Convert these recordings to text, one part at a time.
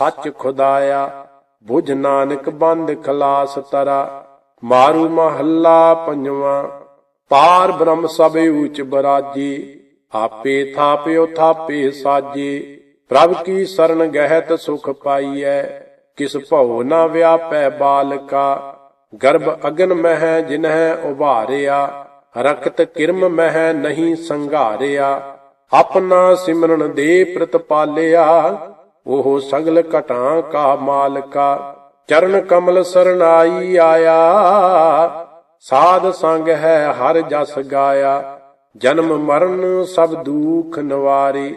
ਸੱਚ ਖੁਦਾਇਆ, ਬੁਝ ਨਾਨਕ ਬੰਦ ਖਲਾਸ ਤਰਾ, ਮਾਰੂ ਮਹੱਲਾ ਪੰਜਵਾ, ਪਾਰ ਬ੍ਰਹਮ ਸਭ ਊਚ ਬਰਾਜੀ, ਆਪੇ ਥਾਪਿਓ ਥਾਪੇ ਸਾਜੇ, ਪ੍ਰਭ ਕੀ ਸਰਣ ਗਹਿਤ ਸੁਖ ਪਾਈਐ, ਕਿਸ ਭਉ ਨਾ ਵਿਆਪੈ ਬਾਲਕਾ, ਗਰਭ ਅਗਨ ਮਹਿ ਜਿਨਹਿ ਉਭਾਰਿਆ, ਰਕਤ ਕਿਰਮ ਮਹਿ ਨਹੀਂ ਸੰਘਾਰਿਆ, ਆਪਣਾ ਸਿਮਰਨ ਦੇ ਪ੍ਰਤਪਾਲਿਆ ਉਹ ਸਗਲ ਘਟਾਂ ਕਾ ਮਾਲਕਾ, ਚਰਨ ਕਮਲ ਸ਼ਰਨਾਈ ਆਇਆ। ਸਾਧ ਸੰਗ ਹੈ ਹਰ ਜਸ ਗਾਇਆ, ਜਨਮ ਮਰਨ ਸਭ ਦੁਖ ਨਿਵਾਰੇ।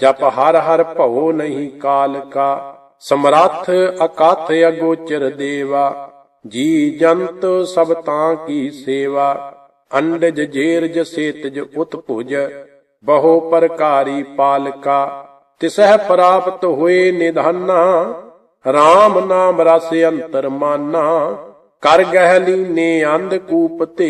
ਜਪ ਹਰ ਹਰ ਭਉ ਨਹੀਂ ਕਾਲ ਕਾ ਸਮਰੱਥ ਅਕਾਥ ਅਗੋਚਰ ਦੇਵਾ। ਜੀ ਜੰਤ ਸਭ ਤਾਂ ਕੀ ਸੇਵਾ, ਅੰਡਜ ਜੇਰਜ ਸੇਤਜ ਉਤਭੁਜ, ਬਹੁ ਪ੍ਰਕਾਰੀ ਪਾਲਕਾ। ਤਿਸਹਿ ਪ੍ਰਾਪਤ ਹੋਏ ਨਿਧਾਨਾ RAM ਨਾਮ ਰਸ ਅੰਤਰ ਮਾਨਾ, ਕਰ ਗਹਿ ਲੀਨੇ ਅੰਧ ਕੂਪ ਤੇ,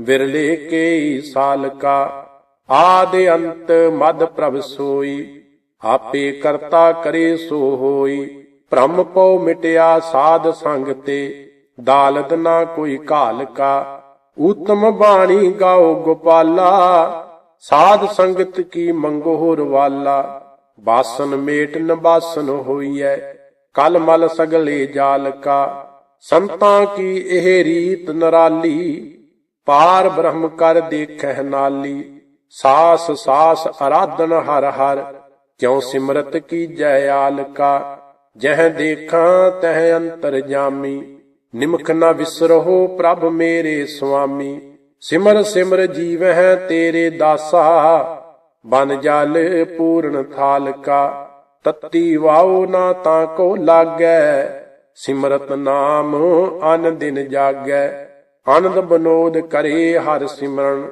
ਵਿਰਲੇ ਕੇ ਸਾਲਕਾ ਆਦ ਅੰਤ ਮਦ ਪ੍ਰਭ ਸੋਈ, ਆਪੇ ਕਰਤਾ ਕਰੇ ਸੋ ਹੋਈ, ਭ੍ਰਮ ਪਉ ਮਿਟਿਆ ਸਾਧ ਸੰਗ ਤੇ ਦਾਲਤ ਨਾ ਕੋਈ ਘਾਲ ਕਾ ਉਤਮ ਬਾਣੀ ਗਾਓ ਗੋਪਾਲਾ, ਸਾਧ ਸੰਗਤ ਕੀ ਮੰਗੋ ਰਵਾਲਾ ਬਾਸਨ ਮੇਟ ਨ ਬਾਸਨ ਹੋਈਐ, ਕਲ ਮਲ ਸਗਲੇ ਜਾਲ ਕਾ। ਸੰਤਾਂ ਕੀ ਇਹ ਰੀਤ ਨਰਾਲੀ, ਪਾਰ ਬ੍ਰਹਮ ਕਰ ਦੇਖਹਿ ਨਾਲੀ। ਸਾਸ ਸਾਸ ਅਰਾਧਨ ਹਰ ਹਰ, ਕਿਉ ਸਿਮਰਤ ਕੀ ਜੈ ਆਲਕਾ ਜਹ ਦੇਖਾਂ ਤਹ ਅੰਤਰ ਜਾਮੀ, ਨਿਮਖ ਨਾ ਵਿਸਰਹੁ ਪ੍ਰਭ ਮੇਰੇ ਸੁਆਮੀ। ਸਿਮਰ ਸਿਮਰ ਜੀਵਹਿ ਤੇਰੇ ਦਾਸਾ ਬਨ ਜਲ ਪੂਰਨ ਥਾਲਕਾ, ਤਤੀ ਵਾਉ ਨਾ ਤਾਂ ਕੋ ਲਾਗੈ, ਸਿਮਰਤ ਨਾਮ ਅਨ ਦਿਨ ਜਾਗੈ। ਆਨੰਦ ਬਨੋਦ ਕਰੇ ਹਰ ਸਿਮਰਨ,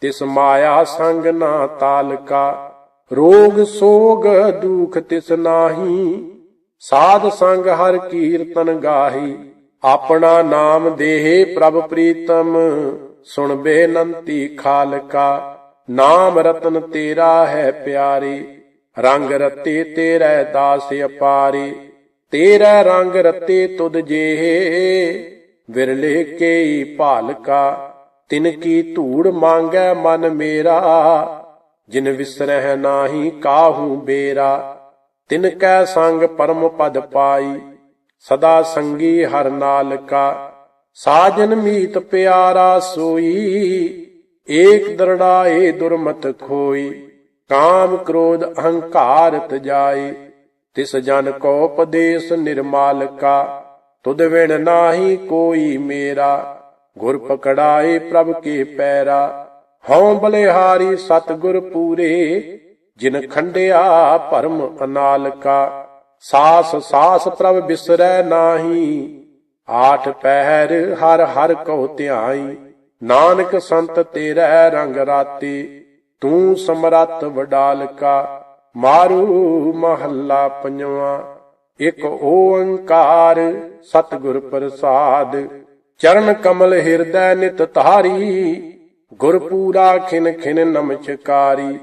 ਤਿਸ ਮਾਇਆ ਸੰਗ ਨਾ ਤਾਲਕਾ। ਰੋਗ ਸੋਗ ਦੁਖ ਤਿਸ ਨਾਹੀ, ਸਾਧ ਸੰਗ ਹਰ ਕੀਰਤਨ ਗਾਹੀ। ਆਪਣਾ ਨਾਮ ਦੇਹ ਪ੍ਰਭ ਪ੍ਰੀਤਮ, ਸੁਣ ਬੇਨੰਤੀ ਖਾਲਕਾ। ਨਾਮ ਰਤਨ ਤੇਰਾ ਹੈ ਪਿਆਰੇ, ਰੰਗ ਰਤੇ ਤੇਰਾ ਦਾਸ ਅਪਾਰੀ। ਤੇਰਾ ਰੰਗ ਰਤੇ ਤੁਧ ਜੇਹ, ਵਿਰਲੇ ਕੇ ਭਾਲਕਾ। ਤਿਨ ਕੀ ਧੂੜ ਮੰਗੈ ਮਨ ਮੇਰਾ, ਜਿਨ ਵਿਸਰਹਿ ਨਾਹੀ ਕਾਹੂ ਬੇਰਾ। ਤਿਨ ਕੈ ਸੰਗ ਪਰਮ ਪਦ ਪਾਈ, ਸਦਾ ਸੰਗੀ ਹਰ ਨਾਲ ਕਾ ਸਾਜਨ ਮੀਤ ਪਿਆਰਾ ਸੋਈ ਏਕ ਦਰੜਾਏ ਦੁਰਮਤ ਖੋਈ, ਕਾਮ ਕ੍ਰੋਧ ਅਹੰਕਾਰ ਤਜਾਈ ਤਿਸ ਜਨ ਕੋ ਉਪਦੇਸ਼ ਨਿਰਮਾਲ ਕਾ ਤੁਧ ਵਿਣ ਨਾਹੀ ਕੋਈ ਮੇਰਾ। ਗੁਰ ਪਕੜਾਏ ਪ੍ਰਭ ਕੇ ਪੈਰਾ, ਹਉ ਬਲਿਹਾਰੀ ਸਤਗੁਰ ਪੂਰੇ। ਜਿਨ ਖੰਡਿਆ ਭਰਮ ਅਨਾਲਕਾ, ਸਾਸ ਸਾਸ ਪ੍ਰਭ ਬਿਸਰੈ ਨਾਹੀ। ਆਠ ਪਹਿਰ ਹਰ ਹਰ ਕਉ ਧਿਆਈ। ਨਾਨਕ ਸੰਤ ਤੇਰੇ ਰੰਗ ਰਾਤੀ, ਤੂੰ ਸਮਰੱਥ ਵਡਾਲਕਾ, ਮਾਰੂ ਮਹੱਲਾ ਪੰਜਵਾ। ਇਕ ਓੰਕਾਰ ਸਤਿਗੁਰ ਪ੍ਰਸਾਦ, ਚਰਨ ਕਮਲ ਹਿਰਦੈ ਨਿਤ ਧਾਰੀ ਗੁਰ ਪੂਰਾ ਖਿਨ ਖਿਨ ਨਮਚਕਾਰੀ।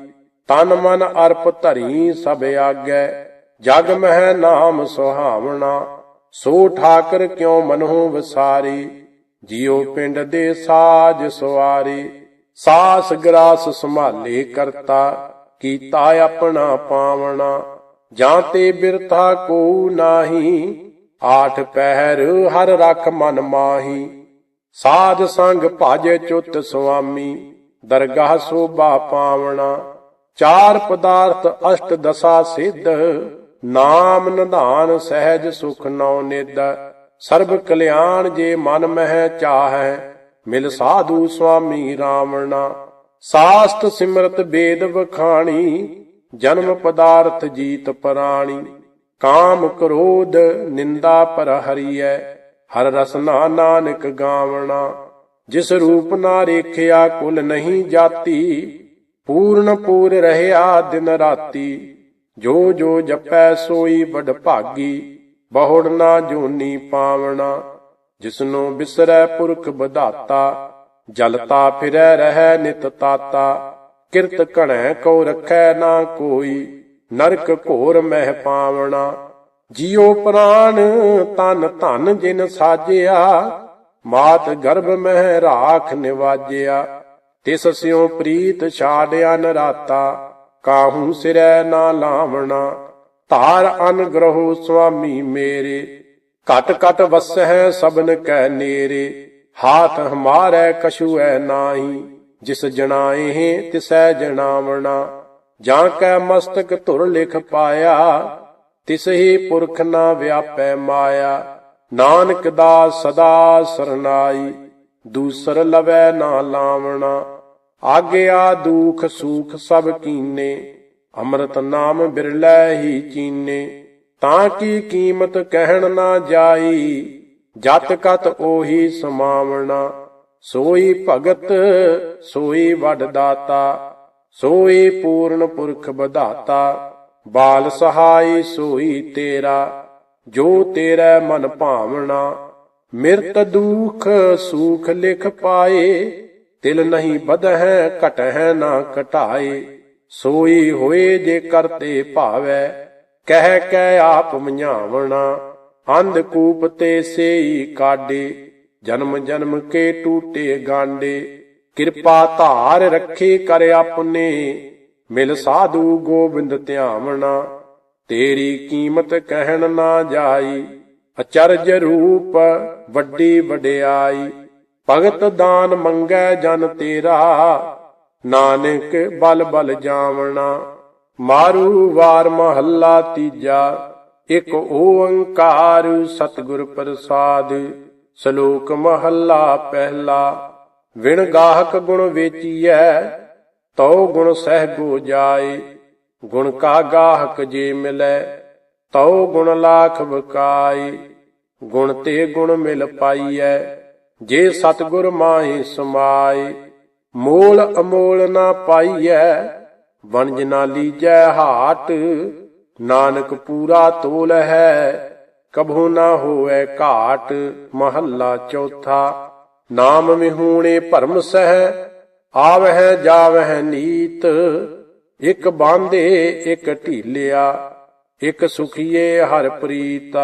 ਤਨ ਮਨ ਅਰਪ ਧਰੀ ਸਭ ਆਗੈ, ਜਗ ਮਹਿ ਨਾਮ ਸੁਹਾਵਣਾ। ਸੋ ਠਾਕਰ ਕਿਉ ਮਨਹੁ ਵਿਸਾਰੀ? ਜਿਉ ਪਿੰਡ ਦੇ ਸਾਜ ਸਵਾਰੀ, ਸਾਸ ਗਰਾਸ ਸੰਭਾਲੇ ਕਰਤਾ, ਕੀਤਾ ਆਪਣਾ ਪਾਵਣਾ। ਜਾਂ ਤੇ ਬਿਰਥਾ ਕੋ ਨਾਹੀ, ਆਠ ਪਹਿਰ ਹਰ ਰਖ ਮਨ ਮਾਹੀ। ਸਾਧ ਸੰਗ ਭਜ ਚੁੱਤ ਸੁਆਮੀ, ਦਰਗਾਹ ਸੋਭਾ ਪਾਵਣਾ। ਚਾਰ ਪਦਾਰਥ ਅਸ਼ਟ ਦਸਾ ਸਿੱਧ, ਨਾਮ ਨਿਧਾਨ ਸਹਿਜ ਸੁਖ ਨਉ ਨਿਦ ਸਰਬ ਕਲਿਆਣ ਜੇ ਮਨ ਮਹਿ ਚਾਹੈ, ਮਿਲ ਸਾਧੂ ਸੁਆਮੀ ਰਾਵਣਾ। ਸਾਸਤ ਸਿਮਰਤ ਬੇਦ ਵਖਾਣੀ, ਜਨਮ ਪਦਾਰਥ ਜੀਤ ਪ੍ਰਾਣੀ। ਕਾਮ ਕ੍ਰੋਧ ਨਿੰਦਾ ਪਰ ਹਰੀਐ, ਹਰ ਰਸਨਾ ਨਾਨਕ ਗਾਵਣਾ। ਜਿਸ ਰੂਪ ਨਾ ਰੇਖਿਆ ਕੁਲ ਨਹੀਂ ਜਾਤੀ, ਪੂਰਨ ਪੂਰ ਰਹਿਆ ਦਿਨ ਰਾਤੀ। ਜੋ ਜੋ ਜਪੈ ਸੋਈ ਵਡ ਭਾਗੀ ਬਹੁੜ ਨਾ ਜੂਨੀ ਪਾਵਣਾ, ਜਿਸਨੂੰ ਬਿਸਰੈ ਪੁਰਖ ਬਧਾਤਾ ਜਲਤਾ ਫਿਰੈ ਰਹਿ ਨਿਤ ਤਾਤਾ, ਕਿਰਤ ਘਣੈ ਕੋ ਰਖੈ ਨਾ ਕੋਈ, ਨਰਕ ਘੋਰ ਮਹਿ ਪਾਵਣਾ। ਜਿਉ ਪ੍ਰਾਨ ਤਨ ਧਨ ਜਿਨ ਸਾਜਿਆ, ਮਾਤ ਗਰਭ ਮਹਿ ਰਾਖ ਨਿਵਾਜਿਆ। ਤਿਸ ਸਿਉ ਪ੍ਰੀਤ ਛਾੜਿਆ ਨਰਾਤਾ, ਕਾਹੂ ਸਿਰੈ ਨਾ ਲਾਵਣਾ। ਧਾਰ ਅਨਗ੍ਰਹੋ ਸੁਆਮੀ ਮੇਰੇ, ਘਟ ਘਟ ਵਸਹਿ ਸਬਨ ਕੈ ਨੇਰੇ, ਹਾਥ ਹਮਾਰੈ ਕਛੂ ਐ ਨਾਹੀ, ਜਿਸ ਜਣਾਏ ਤਿਸੈ ਜਣਾਵਣਾ, ਜਾਂ ਕੈ ਮਸਤਕ ਧੁਰ ਲਿਖ ਪਾਇਆ ਤਿਸ ਹੀ ਪੁਰਖ ਨਾ ਵਿਆਪੈ ਮਾਇਆ, ਨਾਨਕ ਦਾ ਸਦਾ ਸਰਨਾਈ, ਦੂਸਰ ਲਵੈ ਨਾ ਲਾਵਣਾ, ਆਗਿਆ ਦੁਖ ਸੁਖ ਸਭ ਕੀਨੇ ਅੰਮ੍ਰਿਤ ਨਾਮ ਬਿਰਲੇ ਹੀ ਚੀਨੇ, ਤਾਂ ਕੀ ਕੀਮਤ ਕਹਿਣ ਨਾ ਜਾਈ? ਜਤ ਕਤ ਉਹੀ ਸਮਾਵਣਾ, ਸੋਈ ਭਗਤ, ਸੋਈ ਵੱਡ ਦਾਤਾ, ਸੋਈ ਪੂਰਨ ਪੁਰਖ ਵਧਾਤਾ। ਬਾਲ ਸਹਾਈ ਸੋਈ ਤੇਰਾ, ਜੋ ਤੇਰਾ ਮਨ ਭਾਵਣਾ। ਮਿਰਤ ਦੁਖ ਸੁਖ ਲਿਖ ਪਾਏ, ਤਿਲ ਨਹੀਂ ਬਧਹਿ ਘਟਹਿ ਨਾ ਘਟਾਏ। ਸੋਈ ਹੋਏ ਜੇ ਕਰਤੇ ਭਾਵੈ, ਕਹਿ ਕੈ ਆਪ ਮਝਾਵਣਾ ਅੰਧ ਕੂਪ ਤੇ ਸੇਈ ਕਾਡੇ ਜਨਮ ਜਨਮ ਕੇ ਟੂਟੇ ਗਾਂਡੇ, ਕਿਰਪਾ ਧਾਰ ਰੱਖੇ ਕਰ ਆਪਨੇ ਮਿਲ ਸਾਧੂ ਗੋਬਿੰਦ ਧਿਆਵਣਾ, ਤੇਰੀ ਕੀਮਤ ਕਹਿਣ ਨਾ ਜਾਈ, ਅਚਰਜ ਰੂਪ ਵੱਡੀ ਵਡਿਆਈ, ਭਗਤ ਦਾਨ ਮੰਗੈ ਜਨ ਤੇਰਾ ਨਾਨਕ ਬਲ ਬਲ ਜਾਵਣਾ, ਮਾਰੂ ਵਾਰ ਮਹੱਲਾ ਤੀਜਾ, ਇਕ ਓੰਕਾਰ ਸਤਿਗੁਰ ਪ੍ਰਸਾਦ, ਸ਼ਲੋਕ ਮਹੱਲਾ ਪਹਿਲਾ। ਵਿਣ ਗਾਹਕ ਗੁਣ ਵੇਚੀਐ, ਤਉ ਗੁਣ ਸਹਿਬੋ ਜਾਏ। ਗੁਣ ਕਾ ਗਾਹਕ ਜੇ ਮਿਲੈ, ਤਉ ਗੁਣ ਲਾਖ ਬਕਾਈ ਗੁਣ ਤੇ ਗੁਣ ਮਿਲ ਪਾਈਐ, ਜੇ ਸਤਿਗੁਰ ਮਾਹੀ ਸਮਾਏ। ਮੋਲ ਅਮੋਲ ਨਾ ਪਾਈਐ, ਵਣਜ ਨਾ ਲੀਜੈ ਹਾਟ, ਨਾਨਕ ਪੂਰਾ ਤੋਲ ਹੈ, ਕਭੂ ਨਾ ਹੋਵੇ ਘਾਟ, ਮਹੱਲਾ ਚੌਥਾ। ਨਾਮ ਵਿਹੂਣੇ ਭਰਮ ਸਹਿ, ਆਵਹਿ ਜਾਵਹਿ ਨੀਤ, ਇਕ ਬਾਂਧੇ ਇਕ ਢੀਲਿਆ, ਇਕ ਸੁਖੀਏ ਹਰ ਪ੍ਰੀਤ,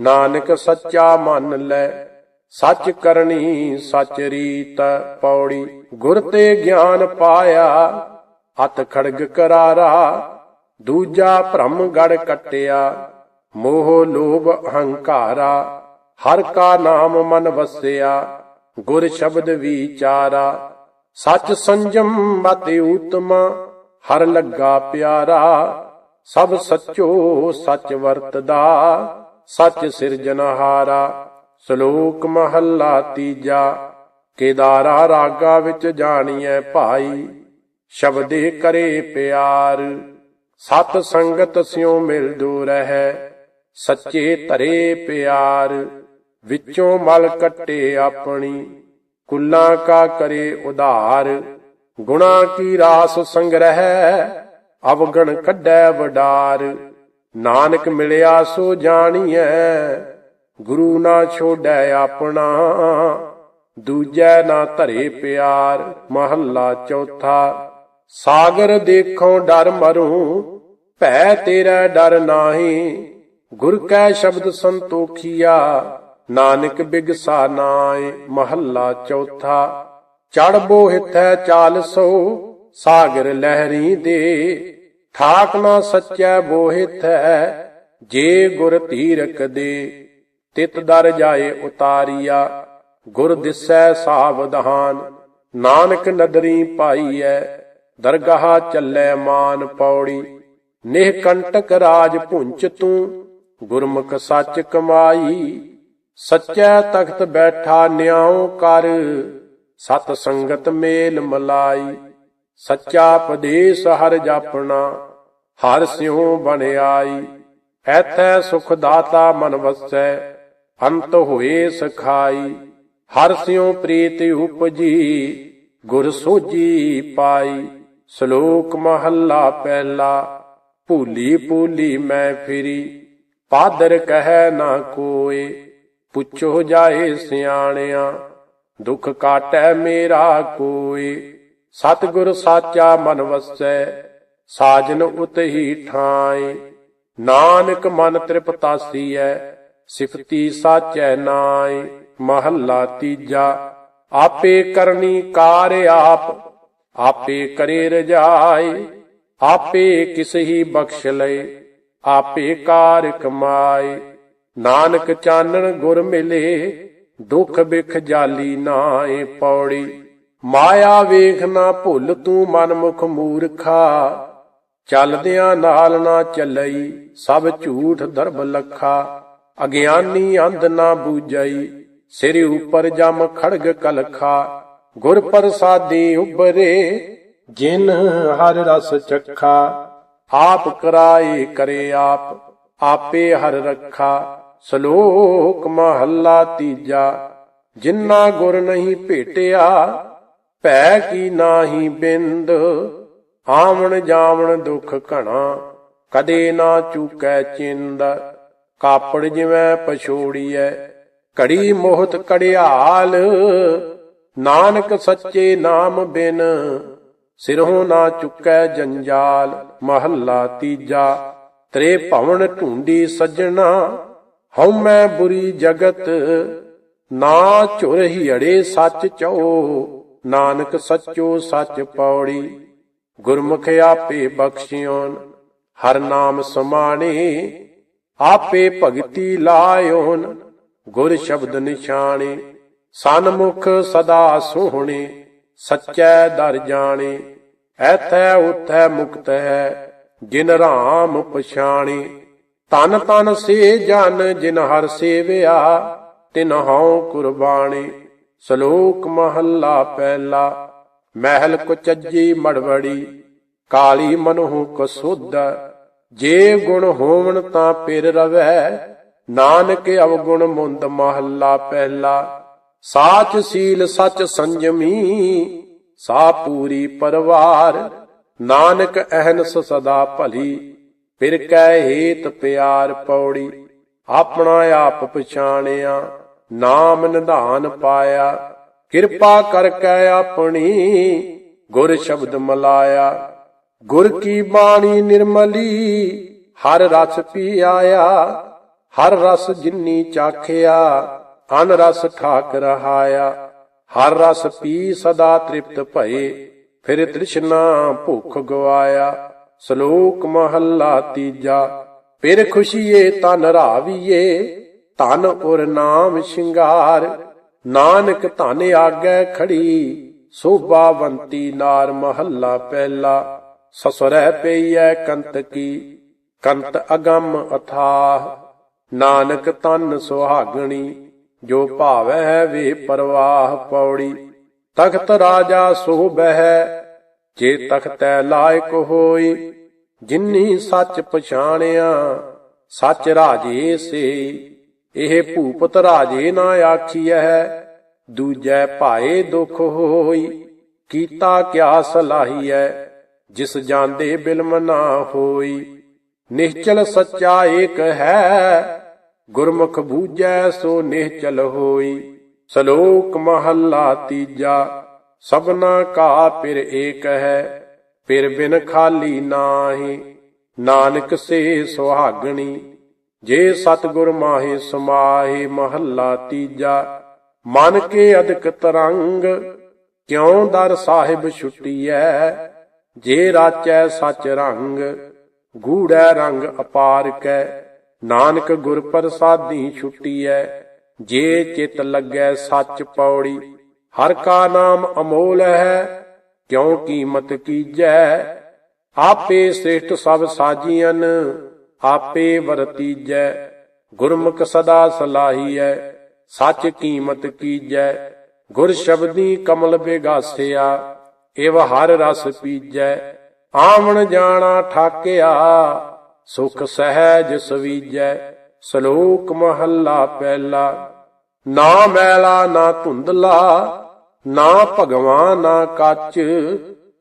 ਨਾਨਕ ਸੱਚਾ ਮੰਨ ਲੈ, ਸੱਚ ਕਰਨੀ ਸੱਚ ਰੀਤ, ਪੌੜੀ ਗੁਰ ਤੇ ਗਿਆਨ ਪਾਇਆ, ਹੱਥ ਖੜਗ ਕਰਾਰਾ, ਦੂਜਾ ਭ੍ਰਮ ਗੜ ਕਟਿਆ, ਮੋਹ ਲੋਭ ਅਹੰਕਾਰਾ ਹਰ ਕਾ ਨਾਮ ਮਨ ਵਸਿਆ, ਗੁਰ ਸ਼ਬਦ ਵਿਚਾਰਾ, ਸੱਚ ਸੰਜਮ ਮਤਿ ਉਤਮਾ, ਹਰ ਲੱਗਾ ਪਿਆਰਾ, ਸਭ ਸੱਚੋ ਸੱਚ ਵਰਤਦਾ, ਸੱਚ ਸਿਰਜਨਹਾਰਾ ਸ਼ਲੋਕ ਮਹੱਲਾ ਤੀਜਾ। ਕੇਦਾਰਾ ਰਾਗਾ ਵਿੱਚ ਜਾਣੀਐ ਭਾਈ, ਸ਼ਬਦੇ ਕਰੇ ਪਿਆਰ। ਸਤ ਸੰਗਤ ਸਿਉ ਮਿਲ ਦੂ ਰਹਿ, ਸੱਚੇ ਧਰੇ ਪਿਆਰ। ਵਿੱਚੋਂ ਮਲ ਕੱਟੇ ਆਪਣੀ, ਕੁੱਲਾਂ ਕਾ ਕਰੇ ਉਧਾਰ। ਗੁਣਾ ਕੀ ਰਾਸ ਸੰਗ੍ਰਹਿ, ਅਵਗਣ ਕੱਢੈ ਵਡਾਰ। ਨਾਨਕ ਮਿਲਿਆ ਸੋ ਜਾਣੀਐ, ਗੁਰੂ ਨਾ ਛੋੜੈ ਆਪਣਾ। ਦੂਜੈ ਨਾ ਧਰੇ ਪਿਆਰ, ਮਹੱਲਾ ਚੌਥਾ। ਸਾਗਰ ਦੇਖੋ ਡਰ ਮਰੂ, ਭੈ ਤੇਰਾ ਡਰ ਨਾਹੀ। ਗੁਰ ਕੈ ਸ਼ਬਦ ਸੰਤੋਖੀਆ, ਨਾਨਕ ਬਿਗਸਾ ਨਾਏ, ਮਹੱਲਾ ਚੌਥਾ। ਚੜ ਬੋਹਿਥੈ ਚਾਲ ਸੋ, ਸਾਗਰ ਲਹਿਰੀ ਦੇ। ਠਾਕ ਨਾ ਸੱਚੈ ਬੋਹਿਥੈ ਜੇ ਗੁਰ ਧੀਰਕ ਦੇ। ਤਿਤ ਦਰ ਜਾਏ ਉਤਾਰੀਆ ਗੁਰ ਦਿਸੈ ਸਾਵਧਾਨ ਨਾਨਕ ਨਦਰੀ ਪਾਈਐ, ਦਰਗਾਹ ਚੱਲੈ ਮਾਨ ਪੌੜੀ, ਨਿਹ ਕੰਟਕ ਰਾਜ ਪੁੰਚ ਤੂੰ, ਗੁਰਮੁਖ ਸੱਚ ਕਮਾਈ, ਸੱਚੈ ਤਖਤ ਬੈਠਾ ਨਿਆਉ ਕਰ, ਸਤ ਸੰਗਤ ਮੇਲ ਮਲਾਈ, ਸੱਚਾ ਪਦੇਸ ਹਰ ਜਾਪਣਾ, ਹਰ ਸਿਉ ਬਣ ਆਈ ਐਥੈ ਸੁਖ ਦਾਤਾ ਮਨ ਵਸੈ, ਅੰਤ ਹੋਏ ਸਖਾਈ। ਹਰ ਸਿਉ ਪ੍ਰੀਤ ਉਪਜੀ, ਗੁਰ ਸੋਜੀ ਪਾਈ। ਸ਼ਲੋਕ ਮਹੱਲਾ ਪਹਿਲਾ, ਭੂਲੀ ਭੂਲੀ ਮੈਂ ਫਿਰੀ। ਪਾਦਰ ਕਹੈ ਨਾ ਕੋਏ, ਪੁੱਛੋ ਜਾਏ ਸਿਆਣਿਆ, ਦੁਖ ਕਾਟੈ ਮੇਰਾ ਕੋਏ। ਸਤਿਗੁਰ ਸਾਚਾ ਮਨ ਵਸੈ, ਸਾਜਨ ਉਤਹੀ ਠਾਏ। ਨਾਨਕ ਮਨ ਤ੍ਰਿਪਤਾਸੀ ਐ ਸਿਫਤੀ ਸਾਚੈ ਨਾਏ। ਮਹੱਲਾ ਤੀਜਾ, ਆਪੇ ਕਰਨੀ ਕਾਰ ਆਪ, ਆਪੇ ਕਰੇ ਰਜਾਈ, ਆਪੇ ਕਿਸ ਬਖਸ਼ ਲਏ, ਆਪੇ ਕਾਰ ਕਮਾਏ ਨਾਨਕ ਚਾਨਣ ਗੁਰ ਮਿਲੇ, ਦੁਖ ਬਿਖ ਜਾਲੀ ਨਾਏ ਪੌੜੀ। ਮਾਇਆ ਵੇਖ ਨਾ ਭੁੱਲ ਤੂੰ ਮਨਮੁਖ ਮੂਰਖਾ, ਚੱਲਦਿਆਂ ਨਾਲ ਨਾ ਚੱਲਈ ਸਭ ਝੂਠ ਦਰਬ ਲੱਖਾ, ਅਗਿਆਨੀ ਅੰਧ ਨਾ ਬੂਝਈ। ਸਿਰ ਉਪਰ ਜਮ ਖੜਗ ਕਲਖਾ, ਗੁਰ ਪ੍ਰਸਾਦੀ ਉਬਰੇ ਜਿਨ ਹਰ ਰਸ ਚੱਖਾ। ਆਪ ਕਰਾਏ ਕਰੇ ਆਪ, ਆਪੇ ਹਰ ਰੱਖਾ। ਸ਼ਲੋਕ ਮਹੱਲਾ ਤੀਜਾ ਜਿਨ੍ਹਾਂ ਗੁਰ ਨਹੀਂ ਭੇਟਿਆ, ਭੈ ਕੀ ਨਾਹੀ ਬਿੰਦ। ਆਵਣ ਜਾਵਣ ਦੁਖ ਘਣਾ, ਕਦੇ ਨਾ ਚੂਕੈ ਚਿੰਦ। ਕਾਪੜ ਜਿਵੇਂ ਪਛੋੜੀਐ ਘੜੀ ਮੋਹਤ ਕੜਿਆਲ ਨਾਨਕ ਸੱਚੇ ਨਾਮ ਬਿਨ, ਸਿਰੋਂ ਨਾ ਚੁੱਕੈ ਜੰਜਾਲ, ਮਹੱਲਾ ਤੀਜਾ, ਤਰੇ ਭਵਨ ਢੂੰਡੀ ਸੱਜਣਾ, ਹਉ ਮੈਂ ਬੁਰੀ ਜਗਤ, ਨਾ ਝੁਰ ਹੀੜੇ ਸੱਚ ਚੋ ਨਾਨਕ ਸੱਚੋ ਸੱਚ ਪੌੜੀ, ਗੁਰਮੁਖ ਆਪੇ ਬਖਸ਼ਿਓਨ, ਹਰ ਨਾਮ ਸਮਾਣੇ, ਆਪੇ ਭਗਤੀ ਲਾਇਓਨ। ਗੁਰ ਸ਼ਬਦ ਨਿਸ਼ਾਨੇ ਸਨਮੁਖ ਸਦਾ ਸੋਹਣੇ, ਸੱਚੈ ਦਰ ਜਾਣੇ, ਐਥੈ ਉਥੈ ਮੁਕਤ ਹੈ ਜਿਨ ਰਾਮ ਪਛਾਣੇ। ਤਨ ਤਨ ਸੇ ਜਨ, ਜਿਨ ਹਰ ਸੇਵਿਆ, ਤਿਨ ਹਉ ਕੁਰਬਾਨੀ ਸ਼ਲੋਕ ਮਹੱਲਾ ਪਹਿਲਾ, ਮਹਿਲ ਕੁਚੱਜੀ ਮੜਵੜੀ, ਕਾਲੀ ਮਨਹੁ ਕਸੁੱਧ ਜੇ ਗੁਣ ਹੋਵਣ ਤਾਂ ਪਿਰ ਰਵੈ ਨਾਨਕ ਅਵਗੁਣ ਮੁੰਦ ਮਹੱਲਾ ਪਹਿਲਾ, ਸਾਚ ਸੀਲ ਸਚ ਸੰਜਮੀ, ਸਾ ਪੂਰੀ ਪਰਵਾਰ, ਨਾਨਕ ਅਹਨਸ ਸਦਾ ਭਲੀ, ਫਿਰ ਕੈ ਹੇਤ ਪਿਆਰ ਪੌੜੀ, ਆਪਣਾ ਆਪ ਪਛਾਣਿਆ, ਨਾਮ ਨਿਧਾਨ ਪਾਇਆ, ਕਿਰਪਾ ਕਰ ਕੈ ਆਪਣੀ, ਗੁਰ ਸ਼ਬਦ ਮਲਾਇਆ, ਗੁਰ ਕੀ ਬਾਣੀ ਨਿਰਮਲੀ, ਹਰ ਰਸ ਪੀ ਆਇਆ ਹਰ ਰਸ ਜਿਨੀ ਚਾਖਿਆ ਅਨ ਰਸ ਠਾਕ ਰਹਾਇਆ। ਹਰ ਰਸ ਪੀ ਸਦਾ ਤ੍ਰਿਪਤ ਭਏ, ਫਿਰ ਤ੍ਰਿਸ਼ਨਾ ਭੁੱਖ ਗਵਾਇਆ। ਸ਼ਲੋਕ ਮਹੱਲਾ ਤੀਜਾ, ਫਿਰ ਖੁਸ਼ੀਏ ਤਨ ਰਾਵੀਏ, ਧਨ ਉਰ ਨਾਮ ਸ਼ਿੰਗਾਰ। ਨਾਨਕ ਧਨ ਆਗੇ ਖੜੀ, ਸੋਭਾਵੰਤੀ ਨਾਰ ਮਹੱਲਾ ਪਹਿਲਾ। ਸਸੁਰੈ ਪਈਐ ਕੰਤ ਕੀ ਕੰਤ ਅਗੰਮ ਅਥਾਹ। ਨਾਨਕ ਤਨ ਸੁਹਾਗਣੀ, ਜੋ ਭਾਵੈ ਵੇ ਪਰਵਾਹ ਪੌੜੀ। ਤਖਤ ਰਾਜਾ ਸੋ ਬਹਿ, ਜੇ ਤਖਤੈ ਲਾਇਕ ਹੋਈ, ਜਿਨੀ ਸੱਚ ਪਛਾਣਿਆ, ਸੱਚ ਰਾਜੇ ਸੇ। ਇਹ ਭੂਪਤ ਰਾਜੇ ਨਾ ਆਖੀਐ, ਦੂਜੈ ਭਾਏ ਦੁਖ ਹੋਈ। ਕੀਤਾ ਕਿਆ ਸਲਾਹੀਐ ਜਿਸ ਜਾਂਦੇ ਬਿਲਮ ਨਾ ਹੋਈ। ਨਿਹਚਲ ਸੱਚਾ ਏਕ ਹੈ, ਗੁਰਮੁਖ ਬੂਝੈ ਸੋ ਨਿਹਚਲ ਹੋਈ। ਸ਼ਲੋਕ ਮਹੱਲਾ ਤੀਜਾ, ਸਭਨਾ ਕਾ ਪਿਰ ਏਕ ਹੈ, ਪਿਰ ਬਿਨ ਖਾਲੀ ਨਾਹੀ। ਨਾਨਕ ਸੇ ਸੁਹਾਗਣੀ, ਜੇ ਸਤਗੁਰ ਮਾਹੇ ਸਮਾਹੇ ਮਹੱਲਾ ਤੀਜਾ। ਮਨ ਕੇ ਅਦਕ ਤਰੰਗ, ਕਿਉਂ ਦਰ ਸਾਹਿਬ ਛੁੱਟੀਐ, ਜੇ ਰਾਚੈ ਸਚ ਰੰਗ। ਗੂੜੈ ਰੰਗ ਅਪਾਰ ਕੈ, ਨਾਨਕ ਗੁਰ ਪ੍ਰਸਾਦੀ ਛੁੱਟੀਐ, ਜੇ ਚਿਤ ਲੱਗੈ ਸੱਚ ਪੌੜੀ, ਹਰ ਕਾ ਨਾਮ ਅਮੋਲ ਹੈ, ਕਿਉ ਕੀਮਤ ਕੀਜੈ? ਆਪੇ ਸ੍ਰੇਸ਼ਟ ਸਭ ਸਾਜੀਆਂ ਆਪੇ ਵਰਤੀਜੈ, ਗੁਰਮੁਖ ਸਦਾ ਸਲਾਹੀਐ, ਸੱਚ ਕੀਮਤ ਕੀਜੈ, ਗੁਰ ਸ਼ਬਦੀ ਕਮਲ ਬੇਗਾਸਿਆ ਏਵ ਹਰ ਰਸ ਪੀਜੈ ਆਵਣ ਜਾਣਾ ਠਾਕਿਆ, ਸੁਖ ਸਹਿਜ ਸਵੀਜੈ, ਸ਼ਲੋਕ ਮਹੱਲਾ ਪਹਿਲਾ। ਨਾ ਮੈਲਾ, ਨਾ ਧੁੰਦਲਾ, ਨਾ ਭਗਵਾਨ, ਨਾ ਕੱਚ।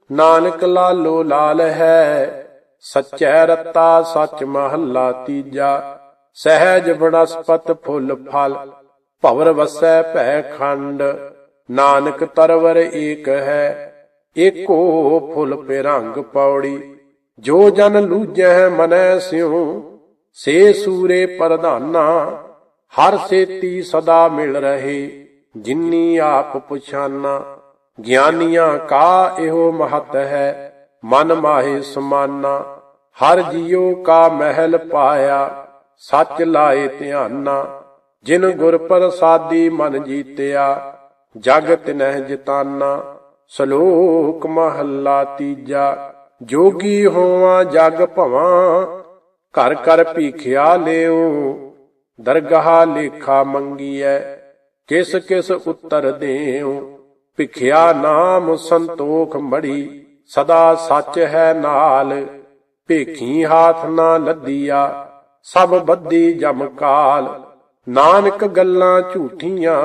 ਨਾਨਕ ਲਾਲੋ ਲਾਲ ਹੈ, ਸਚੈ ਰਤਾ ਸਚ ਮਹੱਲਾ ਤੀਜਾ। ਸਹਿਜ ਬਨਸਪਤ ਫੁੱਲ ਫਲ, ਭਵਰ ਵਸੈ ਭੈ ਖੰਡ। ਨਾਨਕ ਤਰਵਰ ਏਕ ਹੈ ਏਕੋ ਫੁੱਲ ਪੇਰੰਗ ਪੌੜੀ, ਜੋ ਜਨ ਲੂਜੈ ਮਨੈ ਸਿਉ, ਸੇ ਸੂਰੇ ਪ੍ਰਧਾਨਾ, ਹਰ ਸੇਤੀ ਸਦਾ ਮਿਲ ਰਹੇ, ਜਿਨੀ ਆਪ ਪੁਛਾਨਾ, ਗਿਆਨੀਆਂ ਕਾ ਇਹੋ ਮਹਤ ਹੈ, ਮਨ ਮਾਹੇ ਸਮਾਨਾ, ਹਰ ਜੀਉ ਕਾ ਮਹਿਲ ਪਾਇਆ, ਸੱਚ ਲਾਏ ਧਿਆਨਾ, ਜਿਨ ਗੁਰ ਪ੍ਰਸਾਦੀ ਮਨ ਜੀਤਿਆ ਜਗ ਤਿਨਹਿ ਜਿਤਾਨਾ ਸ਼ਲੋਕ ਮਹੱਲਾ ਤੀਜਾ, ਜੋਗੀ ਹੋਵਾਂ ਜਗ ਭਵਾਂ, ਘਰ ਘਰ ਭੀਖਿਆ ਲਿਓ ਦਰਗਾਹ ਲੇਖਾ ਮੰਗੀਐ, ਕਿਸ ਕਿਸ ਉੱਤਰ ਦੇਉ, ਭਿਖਿਆ ਨਾਮ ਸੰਤੋਖ ਮੜੀ, ਸਦਾ ਸੱਚ ਹੈ ਨਾਲ, ਭੇਖੀ ਹਾਥ ਨਾ ਲੱਦੀਆ, ਸਭ ਬੱਦੀ ਜਮ ਕਾਲ, ਨਾਨਕ ਗੱਲਾਂ ਝੂਠੀਆਂ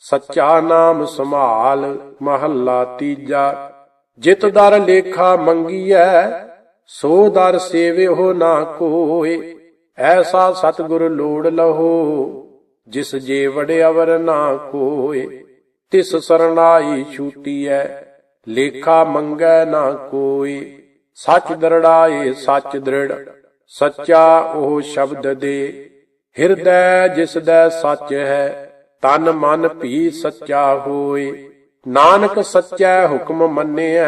ਸੱਚਾ ਨਾਮ ਸੰਭਾਲ ਮਹੱਲਾ ਤੀਜਾ। ਜਿਤ ਦਰ ਲੇਖਾ ਮੰਗੀਐ, ਸੋ ਦਰ ਸੇਵਿਓ ਨਾ ਕੋਏ। ਐਸਾ ਸਤਿਗੁਰ ਲੋੜ ਲਹੋ, ਜਿਸ ਜੇ ਵਡਿਆਵਰ ਨਾ ਕੋਏ। ਤਿਸ ਸਰਣਾਈ ਛੂਟੀਐ, ਲੇਖਾ ਮੰਗੈ ਨਾ ਕੋਈ ਸੱਚ ਦਰੜਾਏ, ਸੱਚ ਦ੍ਰਿੜ, ਸੱਚਾ ਉਹ ਸ਼ਬਦ ਦੇ। ਹਿਰਦੈ ਜਿਸ ਦਾ ਸੱਚ ਹੈ ਤਨ ਮਨ ਭੀ ਸੱਚਾ ਹੋਏ। ਨਾਨਕ ਸੱਚੈ ਹੁਕਮ ਮੰਨਿਆ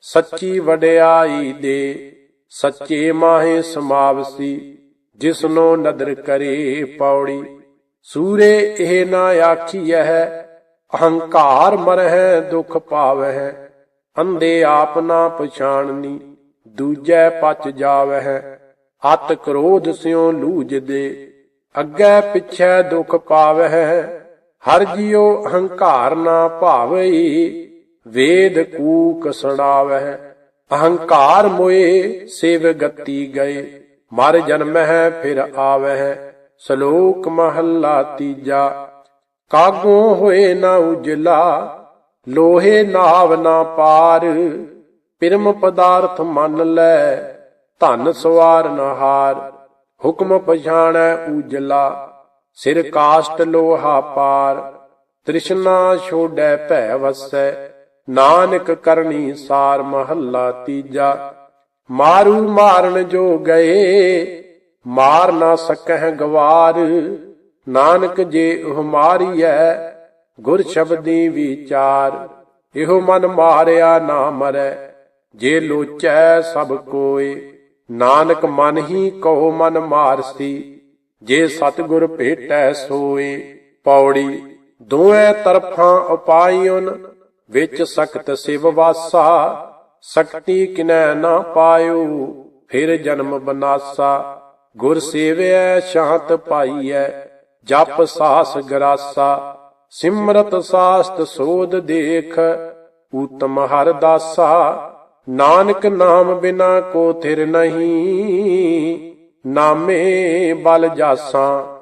ਸੱਚੀ ਵਡਿਆਈ ਦੇ। ਸੱਚੇ ਮਾਹੇ ਸਮਾਵਸੀ, ਜਿਸਨੋ ਨਦਰ ਕਰੇ ਪੌੜੀ। ਸੂਰੇ ਇਹ ਨਾ ਆਖੀਐ, ਅਹੰਕਾਰ ਮਰਹਿ ਦੁਖ ਪਾਵਹਿ। ਅੰਦੇ ਆਪ ਨਾ ਪਛਾਣਨੀ, ਦੂਜੈ ਪਚ ਜਾਵਹਿ। ਅਤ ਕ੍ਰੋਧ ਸਿਉ ਲੂਜਦੇ ਅੱਗੇ ਪਿੱਛੇ ਦੁਖ ਪਾਵਹਿ ਹਰ ਜਿਉ ਅਹੰਕਾਰ ਨਾ ਭਾਵਈ, ਵੇਦ ਕੂਕ ਸੜਾਵਹਿ। ਅਹੰਕਾਰ ਮੋਏ, ਸਿਵ ਗਤੀ ਗਏ, ਮਰ ਜਨਮਹਿ ਫਿਰ ਆਵਹਿ। ਸ਼ਲੋਕ ਮਹੱਲਾ ਤੀਜਾ, ਕਾਗੋ ਹੋਏ ਨਾ ਉਜਲਾ, ਲੋਹੇ ਨਾਵ ਨਾ ਪਾਰ, ਪਿਰਮ ਪਦਾਰਥ ਮੰਨ ਲੈ, ਧਨ ਸਵਾਰ ਨ ਹਾਰ। ਹੁਕਮ ਪਛਾਣੈ ਉਜਲਾ ਸਿਰ ਕਾਸ਼ਟ ਲੋਹਾ ਪਾਰ, ਤ੍ਰਿਸ਼ਨਾ ਛੋੜੈ ਭੈ ਵਸੈ, ਨਾਨਕ ਕਰਨੀ ਸਾਰ ਮਹੱਲਾ ਤੀਜਾ। ਮਾਰੂ ਮਾਰਨ ਜੋ ਗਏ ਮਾਰ ਨਾ ਸਕਹਿ ਗਵਾਰ, ਨਾਨਕ ਜੇ ਉਹ ਮਾਰੀਐ, ਗੁਰ ਸ਼ਬਦੀ ਵਿਚਾਰ, ਇਹੋ ਮਨ ਮਾਰਿਆ ਨਾ ਮਰੈ, ਜੇ ਲੋਚੈ ਸਭ ਕੋਏ। ਨਾਨਕ ਮਨ ਹੀ ਕਹੋ ਮਨ ਮਾਰਸੀ, ਜੇ ਸਤਿਗੁਰ ਭੇਟੈ ਸੋਏ। ਪੌੜੀ ਦੋਵੇਂ ਤਰਫਾਂ ਉਪਾਇਉਨ, ਵਿੱਚ ਸਖਤ ਸਿਵ ਵਾਸਾ। ਸਕਤੀ ਕਿਨੈ ਨਾ ਪਾਇਓ, ਫਿਰ ਜਨਮ ਬਨਾਸਾ। ਗੁਰ ਸੇਵਿਐ, ਸ਼ਾਂਤ ਪਾਈਐ, ਜਪ ਸਾਸ ਗਰਾਸਾ। ਸਿਮਰਤ ਸਾਸਤ ਸੋਧ ਦੇਖ, ਊਤਮ ਹਰ ਦਾਸਾ। ਨਾਨਕ ਨਾਮ ਬਿਨਾ ਕੋ ਥਿਰ ਨਹੀਂ। ਨਾਮੇ ਬਲ ਜਾਸਾਂ।